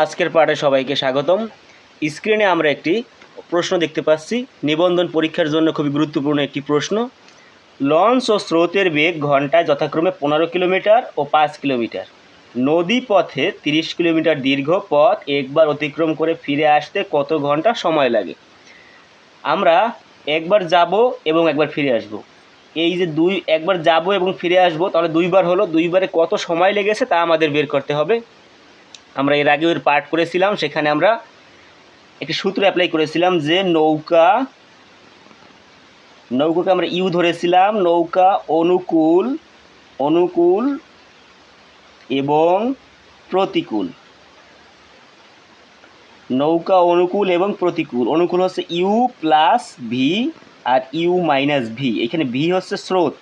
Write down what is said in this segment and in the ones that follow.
আজকের পাঠে সবাইকে স্বাগতম। স্ক্রিনে আমরা একটি প্রশ্ন দেখতে পাচ্ছি। নিবন্ধন পরীক্ষার জন্য খুবই গুরুত্বপূর্ণ একটি প্রশ্ন। লঞ্চ ও স্রোতের বেগ ঘন্টায় যথাক্রমে পনেরো কিলোমিটার ও পাঁচ কিলোমিটার। নদী পথে তিরিশ কিলোমিটার দীর্ঘ পথ একবার অতিক্রম করে ফিরে আসতে কত ঘণ্টা সময় লাগে? আমরা একবার যাব এবং একবার ফিরে আসব। এই যে দুই, একবার যাব এবং ফিরে আসব, তাহলে দুইবার হলো, দুইবারে কত সময় লেগেছে তা আমাদের বের করতে হবে। আমরা এর আগেও এর পাঠ করেছিলাম, সেখানে আমরা একটি সূত্র অ্যাপ্লাই করেছিলাম যে নৌকা, নৌকাকে আমরা ইউ ধরেছিলাম, নৌকা অনুকূল অনুকূল এবং প্রতিকূল। নৌকা অনুকূল এবং প্রতিকূল, অনুকূল হচ্ছে ইউ প্লাস ভি আর ইউ মাইনাস ভি, এখানে ভি হচ্ছে স্রোত,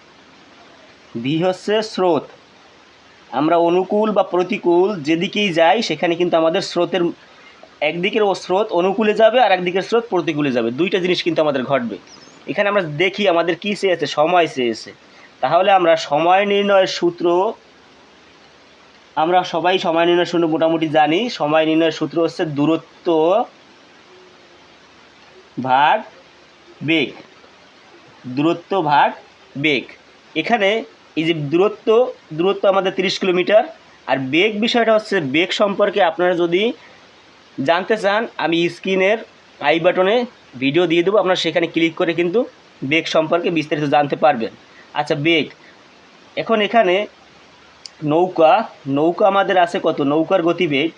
ভি হচ্ছে স্রোত। আমরা অনুকূল বা প্রতিকূল যেদিকেই যাই, সেখানে কিন্তু আমাদের স্রোতের একদিকের ও স্রোত অনুকূলে যাবে আর একদিকের স্রোত প্রতিকূলে যাবে। দুইটা জিনিস কিন্তু আমাদের ঘটবে। এখানে আমরা দেখি আমাদের কী চেয়েছে, সময় চেয়েছে। তাহলে আমরা সময় নির্ণয়ের সূত্র, আমরা সবাই সময় নির্ণয়ের সূত্র মোটামুটি জানি। সময় নির্ণয়ের সূত্র হচ্ছে দূরত্ব ভাগ বেগ। দূরত্ব ভাগ বেগ। এখানে এই যে দূরত্ব দূরত্ব আমাদের তিরিশ কিলোমিটার। আর বেগ বিষয়টা হচ্ছে, বেগ সম্পর্কে আপনারা যদি জানতে চান, আমি স্ক্রিনের আই বাটনে ভিডিও দিয়ে দেবো। আপনারা সেখানে ক্লিক করে কিন্তু বেগ সম্পর্কে বিস্তারিত জানতে পারবেন। আচ্ছা বেগ। এখন এখানে নৌকা নৌকা আমাদের আছে কত? নৌকার গতিবেগ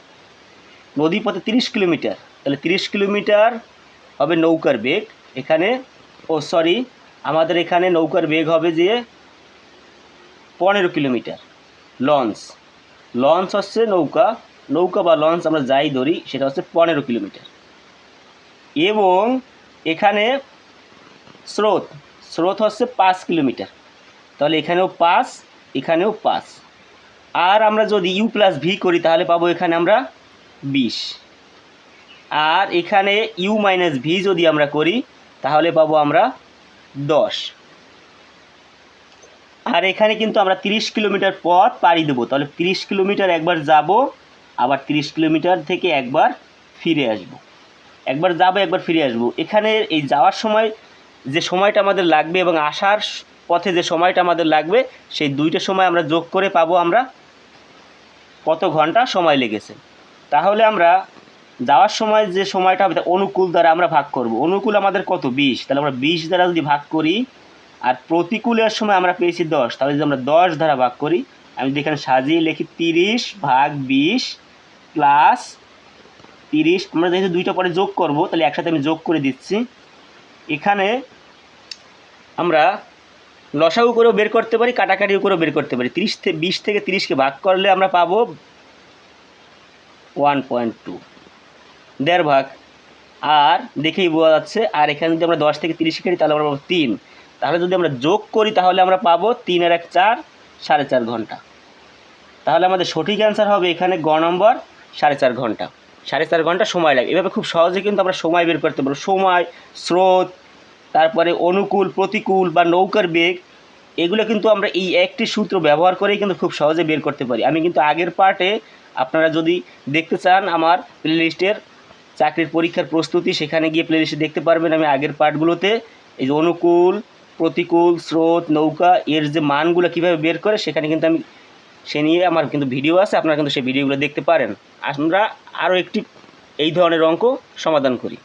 নদী পথে তিরিশ কিলোমিটার। তাহলে তিরিশ কিলোমিটার হবে নৌকার বেগ। এখানে, ও সরি, আমাদের এখানে নৌকার বেগ হবে যে পনেরো কিলোমিটার। লঞ্চ। লঞ্চ হচ্ছে নৌকা। নৌকা বা লঞ্চ আমরা যাই ধরি, সেটা হচ্ছে পনেরো কিলোমিটার। এবং এখানে স্রোত। স্রোত হচ্ছে পাঁচ কিলোমিটার। তাহলে এখানেও পাঁচ এখানেও পাঁচ। আর আমরা যদি ইউ প্লাস ভি করি, তাহলে পাবো এখানে আমরা বিশ। আর এখানে ইউ মাইনাস ভি যদি আমরা করি, তাহলে পাবো আমরা দশ। আর এখানে কিন্তু আমরা তিরিশ কিলোমিটার পথ পাড়ি দেবো। তাহলে তিরিশ কিলোমিটার একবার যাব, আবার তিরিশ কিলোমিটার থেকে একবার ফিরে আসব। একবার যাব, একবার ফিরে আসব। এখানে এই যাওয়ার সময় যে সময়টা আমাদের লাগবে এবং আসার পথে যে সময়টা আমাদের লাগবে, সেই দুইটা সময় আমরা যোগ করে পাবো আমরা। কত ঘণ্টা সময় লেগেছে? তাহলে আমরা যাওয়ার সময় যে সময়টা হবে অনুকূল দ্বারা আমরা ভাগ করব। অনুকূল আমাদের কত? বিশ। তাহলে আমরা বিশ দ্বারা যদি ভাগ করি আর প্রতিকূলের সময় আমরা পেয়েছি দশ। তাহলে যদি আমরা দশ দ্বারা ভাগ করি, আমি যদি এখানে সাজিয়ে লিখি তিরিশ ভাগ বিশ প্লাস তিরিশ, আমরা যেহেতু দুইটা পরে যোগ করব, তাহলে একসাথে আমি যোগ করে দিচ্ছি। এখানে আমরা লসাগু করেও বের করতে পারি, কাটাকাটিও করেও বের করতে পারি। তিরিশ থেকে বিশ থেকে তিরিশকে ভাগ করলে আমরা পাবো ওয়ান পয়েন্ট টু দেড় ভাগ। আর দেখেই বোঝা যাচ্ছে, আর এখানে যদি আমরা দশ থেকে তিরিশ কাটি তাহলে আমরা পাবো তিন। তাহলে যদি আমরা যোগ করি, তাহলে আমরা পাবো তিন এক চার, সাড়ে চার ঘণ্টা। তাহলে আমাদের সঠিক অ্যান্সার হবে এখানে গ নম্বর, সাড়ে চার ঘণ্টা। সাড়ে চার ঘণ্টা সময় লাগে। এভাবে খুব সহজে কিন্তু আমরা সময় বের করতে পারব। সময়, স্রোত, তারপরে অনুকূল, প্রতিকূল বা নৌকার বেগ, এগুলো কিন্তু আমরা এই একটি সূত্র ব্যবহার করেই কিন্তু খুব সহজে বের করতে পারি। আমি কিন্তু আগের পার্টে আপনারা যদি দেখতে চান, আমার প্লেলিস্টের চাকরির পরীক্ষার প্রস্তুতি, সেখানে গিয়ে প্লেলিস্টে দেখতে পারবেন আমি আগের পার্টগুলোতে। এই যে অনুকূল প্রতিকূল স্রোত, নৌকা, এর যে মানগুলো কীভাবে বের করে সেখানে কিন্তু আমি সে নিয়ে আমার কিন্তু ভিডিও আছে, আপনারা কিন্তু সেই ভিডিওগুলো দেখতে পারেন। আমরা আরও একটি এই ধরনের অঙ্ক সমাধান করি।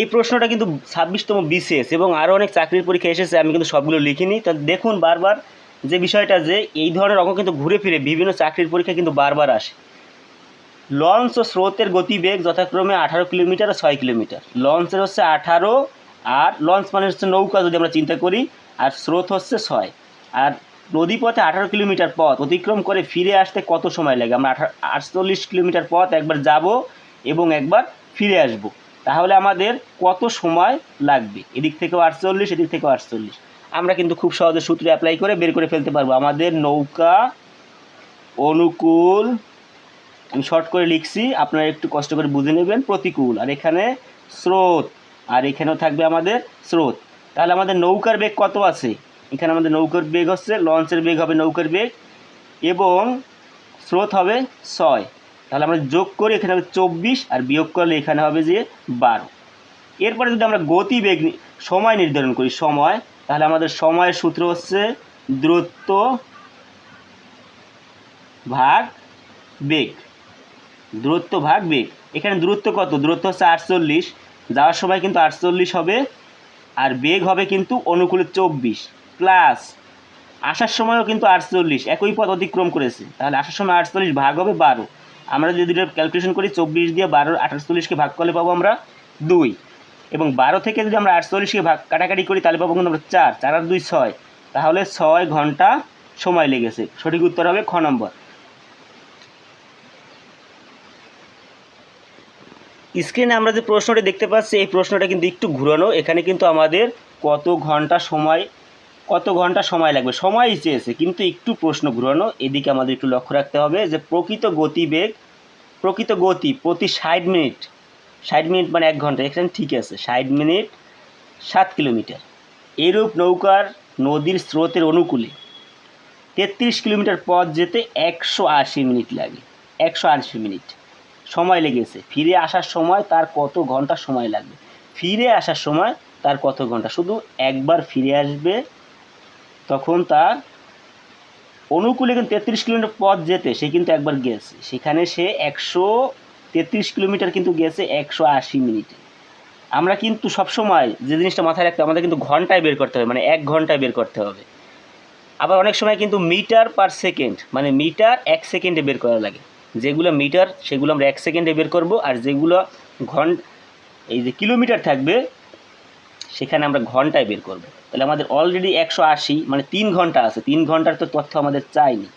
এই প্রশ্নটা কিন্তু ছাব্বিশতম বিসিএস এবং আরও অনেক চাকরির পরীক্ষা এসেছে, আমি কিন্তু সবগুলো লিখিনি। তো দেখুন বারবার যে বিষয়টা যে এই ধরনের অঙ্ক কিন্তু ঘুরে ফিরে বিভিন্ন চাকরির পরীক্ষা কিন্তু বারবার আসে। লঞ্চ ও স্রোতের গতিবেগ যথাক্রমে আঠারো কিলোমিটার ও ছয় কিলোমিটার। লঞ্চের হচ্ছে আঠারো আর লঞ্চ মানে হচ্ছে নৌকা যদি আমরা চিন্তা করি, আর স্রোত হচ্ছে ছয়। আর নদীপথে আঠারো কিলোমিটার পথ, অতিক্রম করে ফিরে আসতে কত সময় লাগে? আমরা আঠারো আটচল্লিশ কিলোমিটার পথ একবার যাব এবং একবার ফিরে আসব। তাহলে আমাদের কত সময় লাগবে? এদিক থেকেও আটচল্লিশ, এদিক থেকেও আটচল্লিশ। আমরা কিন্তু খুব সহজে সূত্রে অ্যাপ্লাই করে বের করে ফেলতে পারব। আমাদের নৌকা অনুকূল, আমি শর্ট করে লিখছি, আপনারা একটু কষ্ট করে বুঝে নেবেন, প্রতিকূল। আর এখানে স্রোত। আর এখানেও থাকবে আমাদের স্রোত। তাহলে আমাদের নৌকার বেগ কত আছে? এখানে আমাদের নৌকার বেগ হচ্ছে, লঞ্চের বেগ হবে নৌকার বেগ, এবং স্রোত হবে ছয়। তাহলে আমরা যোগ করি, এখানে হবে চব্বিশ, আর বিয়োগ করলে এখানে হবে যে বারো। এরপরে যদি আমরা গতিবেগ সময় নির্ধারণ করি, সময়, তাহলে আমাদের সময়ের সূত্র হচ্ছে দূরত্ব ভাগ বেগ। দূরত্ব ভাগ বেগ। এখানে দূরত্ব কত? দূরত্ব হচ্ছে আটচল্লিশ যাওয়ার সময় কিন্তু আটচল্লিশ হবে আর বেগ হবে কিন্তু অনুকূলে চব্বিশ। প্লাস আসার সময়ও কিন্তু আটচল্লিশ, একই পথ অতিক্রম করেছে। তাহলে আসার সময় আটচল্লিশ ভাগ হবে বারো। আমরা যদি এটা ক্যালকুলেশন করি, চব্বিশ দিয়ে বারো আটচল্লিশকে ভাগ করলে পাবো আমরা দুই। এবং বারো থেকে যদি আমরা আটচল্লিশকে ভাগ কাটাকাটি করি, তাহলে পাবো কিন্তু আমরা চার চার আর দুই ছয়। তাহলে ছয় ঘণ্টা সময় লেগেছে। সঠিক উত্তর হবে খ নম্বর। স্ক্রিনে আমরা যে প্রশ্নটি দেখতে পাচ্ছি, এই প্রশ্নটা কিন্তু একটু ঘুরানো। এখানে কিন্তু আমাদের কত ঘণ্টা সময়, কত ঘণ্টা সময় লাগবে? সময়ই চেয়েছে, কিন্তু একটু প্রশ্ন ঘুরানো। এদিকে আমাদের একটু লক্ষ্য রাখতে হবে যে, প্রকৃত গতিবেগ, প্রকৃত গতি প্রতি ষাট মিনিট। ষাট মিনিট মানে এক ঘণ্টা, এখানে ঠিক আছে, ষাট মিনিট, সাত কিলোমিটার। এরূপ নৌকার নদীর স্রোতের অনুকূলে তেত্রিশ কিলোমিটার পথ যেতে একশো আশি মিনিট লাগে, একশো আশি মিনিট। সময় লেগেছে। ফিরে আসার সময় তার কত ঘণ্টা সময় লাগবে? ফিরে আসার সময় তার কত ঘণ্টা? শুধু একবার ফিরে আসবে, তখন তার অনুকূলে কিন্তু তেত্রিশ কিলোমিটার পথ যেতে, সে কিন্তু একবার গেছে। সেখানে সে একশো তেত্রিশ কিলোমিটার কিন্তু গেছে একশো আশি মিনিটে। আমরা কিন্তু সবসময় যে জিনিসটা মাথায় রাখতে আমাদের কিন্তু ঘন্টায় বের করতে হবে মানে এক ঘন্টায় বের করতে হবে। আবার অনেক সময় কিন্তু মিটার পার সেকেন্ড মানে মিটার এক সেকেন্ডে বের করা লাগে। যেগুলো মিটার, সেগুলো আমরা এক সেকেন্ডে বের করব, আর যেগুলো ঘন, এই যে কিলোমিটার থাকবে, সেখানে আমরা ঘন্টায় বের করব। তাহলে আমাদের অলরেডি একশো আশি মানে তিন ঘণ্টা আছে। তিন ঘণ্টার তো তথ্য আমাদের চাইনি।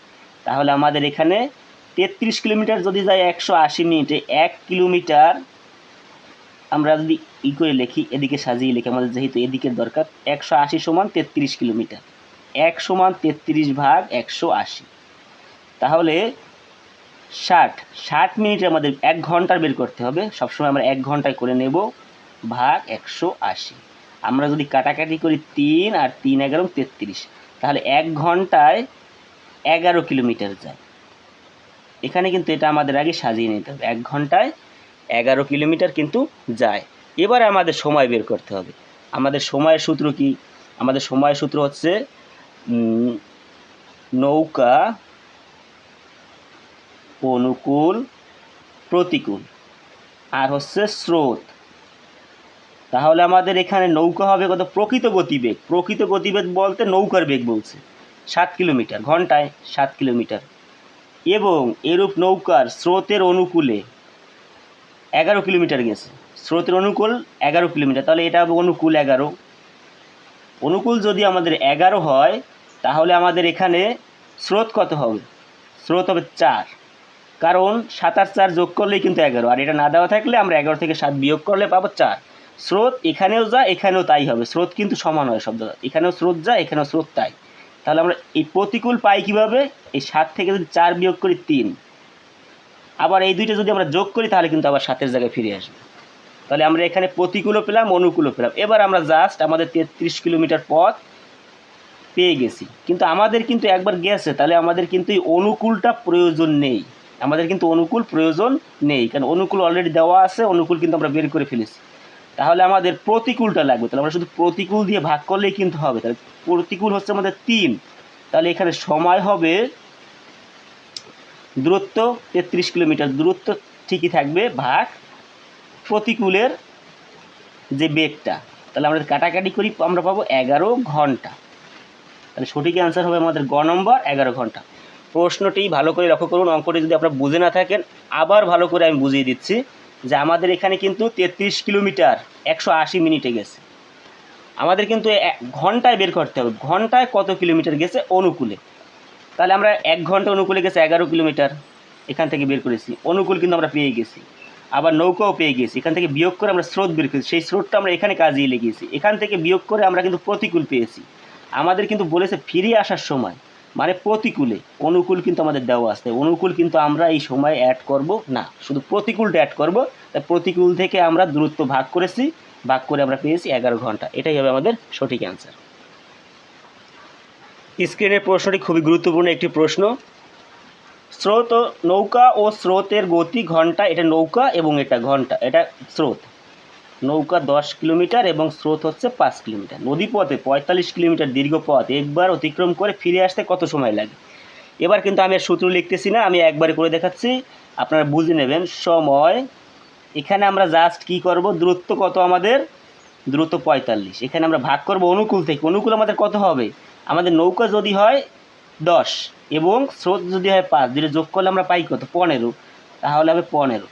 তাহলে আমাদের এখানে তেত্রিশ কিলোমিটার যদি যায় একশো আশি মিনিটে, এক কিলোমিটার আমরা যদি ই করে লিখি, এদিকে সাজিয়ে লিখি, আমাদের যেহেতু এদিকের দরকার, একশো আশি সমান তেত্রিশ কিলোমিটার। এক সমান তেত্রিশ ভাগ একশো আশি। তাহলে ষাট ষাট মিনিটে আমাদের এক ঘণ্টার বের করতে হবে। সবসময় আমরা এক ঘন্টায় করে নেব। ভাগ একশো আশি। আমরা যদি কাটাকাটি করি তিন আর তিন এগারো, তেত্রিশ। তাহলে এক ঘন্টায় এগারো কিলোমিটার যায়। এখানে কিন্তু এটা আমাদের আগে সাজিয়ে নিতে হবে। এক ঘন্টায় এগারো কিলোমিটার কিন্তু যায়। এবারে আমাদের সময় বের করতে হবে। আমাদের সময়ের সূত্র কি? আমাদের সময়ের সূত্র হচ্ছে নৌকা অনুকূল প্রতিকূল। আর হচ্ছে স্রোত। তাহলে আমাদের এখানে নৌকা হবে কত? প্রকৃত গতিবেগ। প্রকৃত গতিবেগ বলতে নৌকার বেগ বলছে। সাত কিলোমিটার, ঘন্টায় সাত কিলোমিটার। এবং এরূপ নৌকার স্রোতের অনুকূলে এগারো কিলোমিটার গেছে। স্রোতের অনুকূল এগারো কিলোমিটার। তাহলে এটা হবে অনুকূল এগারো। অনুকূল যদি আমাদের এগারো হয়, তাহলে আমাদের এখানে স্রোত কত হবে? স্রোত হবে চার। কারণ সাত আর চার যোগ করলেই কিন্তু এগারো। আর এটা না দেওয়া থাকলে আমরা এগারো থেকে সাত বিয়োগ করলে পাবো চার। স্রোত এখানেও যা, এখানেও তাই হবে। স্রোত কিন্তু সমান হয় শব্দ এখানেও স্রোত যা, এখানেও স্রোত তাই। তাহলে আমরা এই প্রতিকূল পাই কীভাবে? এই সাত থেকে যদি চার বিয়োগ করি তিন। আবার এই দুইটা যদি আমরা যোগ করি, তাহলে কিন্তু আবার সাতের জায়গায় ফিরে আসবে। তাহলে আমরা এখানে প্রতিকূলও পেলাম, অনুকূলও পেলাম। এবার আমরা জাস্ট আমাদের তেত্রিশ কিলোমিটার পথ পেয়ে গেছি। কিন্তু আমাদের কিন্তু একবার গেছে, তাহলে আমাদের কিন্তু এই অনুকূলটা প্রয়োজন নেই। আমাদের কিন্তু অনুকূল প্রয়োজন নেই, কারণ অনুকূল অলরেডি দেওয়া আছে, অনুকূল কিন্তু আমরা বের করে ফেলেছি। তাহলে আমাদের প্রতিকূলটা লাগবে, তাহলে আমরা শুধু প্রতিকূল দিয়ে ভাগ করলেই কিন্তু হবে, তাহলে প্রতিকূল হচ্ছে আমাদের তিন। তাহলে এখানে সময় হবে দূরত্ব তেত্রিশ কিলোমিটার, দূরত্ব ঠিকই থাকবে, ভাগ প্রতিকূলের যে বেগটা, তাহলে আমরা কাটাকাটি করি, আমরা পাবো এগারো ঘণ্টা। তাহলে সঠিক অ্যান্সার হবে আমাদের গ নম্বর, এগারো ঘণ্টা। প্রশ্নটি ভালো করে লক্ষ্য করুন, অঙ্কটি যদি আপনারা বুঝে না থাকেন, আবার ভালো করে আমি বুঝিয়ে দিচ্ছি যে আমাদের এখানে কিন্তু তেত্রিশ কিলোমিটার একশো আশি মিনিটে গেছে। আমাদের কিন্তু ঘন্টায় বের করতে হবে। ঘন্টায় কত কিলোমিটার গেছে? অনুকূলে। তাহলে আমরা এক ঘণ্টা অনুকূলে গেছে এগারো কিলোমিটার এখান থেকে বের করেছি। অনুকূল কিন্তু আমরা পেয়ে গেছি। আবার নৌকাও পেয়ে গেছি। এখান থেকে বিয়োগ করে আমরা স্রোত বের করেছি। সেই স্রোতটা আমরা এখানে কাজিয়ে লেগেছি। এখান থেকে বিয়োগ করে আমরা কিন্তু প্রতিকূল পেয়েছি। আমাদের কিন্তু বলেছে ফিরে আসার সময়। মানে প্রতিকূলে, অনুকূল কিন্তু আমাদের দেওয়া আছে। অনুকূল কিন্তু আমরা এই সময় অ্যাড করব না। শুধু প্রতিকূলটা অ্যাড করব, তাই প্রতিকূল থেকে আমরা দূরত্ব ভাগ করেছি, ভাগ করে আমরা পেয়েছি এগারো ঘণ্টা। এটাই হবে আমাদের সঠিক অ্যান্সার স্ক্রিনের প্রশ্নটি খুবই গুরুত্বপূর্ণ একটি প্রশ্ন। স্রোত, নৌকা ও স্রোতের গতি ঘণ্টা, এটা নৌকা এবং এটা ঘণ্টা, এটা স্রোত। নৌকা দশ কিলোমিটার এবং স্রোত হচ্ছে পাঁচ কিলোমিটার। নদীপথে পঁয়তাল্লিশ কিলোমিটার দীর্ঘ পথ, একবার অতিক্রম করে ফিরে আসতে কত সময় লাগে? এবার কিন্তু আমি সূত্র লিখতেছি না, আমি একবারে করে দেখাচ্ছি, আপনারা বুঝে নেবেন। সময়, এখানে আমরা জাস্ট কি করব? দূরত্ব কত আমাদের? দূরত্ব পঁয়তাল্লিশ। এখানে আমরা ভাগ করব অনুকূল থেকে। অনুকূল আমাদের কত হবে? আমাদের নৌকা যদি হয় দশ এবং স্রোত যদি হয় পাঁচ দুটো যোগ করলে আমরা পাই কত? পনেরো। তাহলে হবে পনেরো।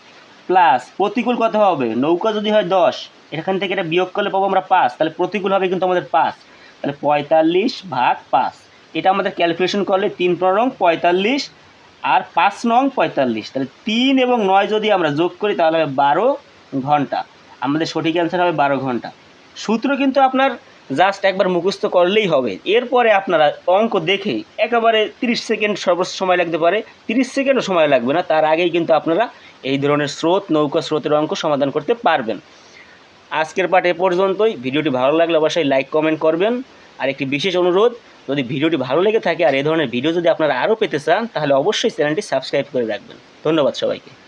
প্লাস প্রতিকূল কত হবে। নৌকা যদি হয় দশ, এখান থেকে এটা বিয়োগ করলে পাবো আমরা পাঁচ, তাহলে প্রতিকূল হবে কিন্তু আমাদের পাঁচ। তাহলে পঁয়তাল্লিশ ভাগ পাঁচ। এটা আমাদের ক্যালকুলেশন করলে তিন নং পঁয়তাল্লিশ আর পাঁচ নং পঁয়তাল্লিশ। তাহলে তিন এবং নয় যদি আমরা যোগ করি তাহলে হবে বারো ঘণ্টা। আমাদের সঠিক অ্যান্সার হবে বারো ঘণ্টা। সূত্র কিন্তু আপনার জাস্ট একবার মুখস্থ করলেই হবে। এরপরে আপনারা অঙ্ক দেখে একেবারে তিরিশ সেকেন্ড সর্বোচ্চ সময় লাগতে পারে। তিরিশ সেকেন্ডও সময় লাগবে না, তার আগেই কিন্তু আপনারা এই ধরনের স্রোত, নৌকা স্রোতের অঙ্ক সমাধান করতে পারবেন। আজকের পাঠ এ পর্যন্তই। ভিডিওটি ভালো লাগলে অবশ্যই লাইক, কমেন্ট করবেন। আর একটি বিশেষ অনুরোধ, যদি ভিডিওটি ভালো লেগে থাকে আর এ ধরনের ভিডিও যদি আপনারা আরও পেতে চান, তাহলে অবশ্যই চ্যানেলটি সাবস্ক্রাইব করে রাখবেন। ধন্যবাদ সবাইকে।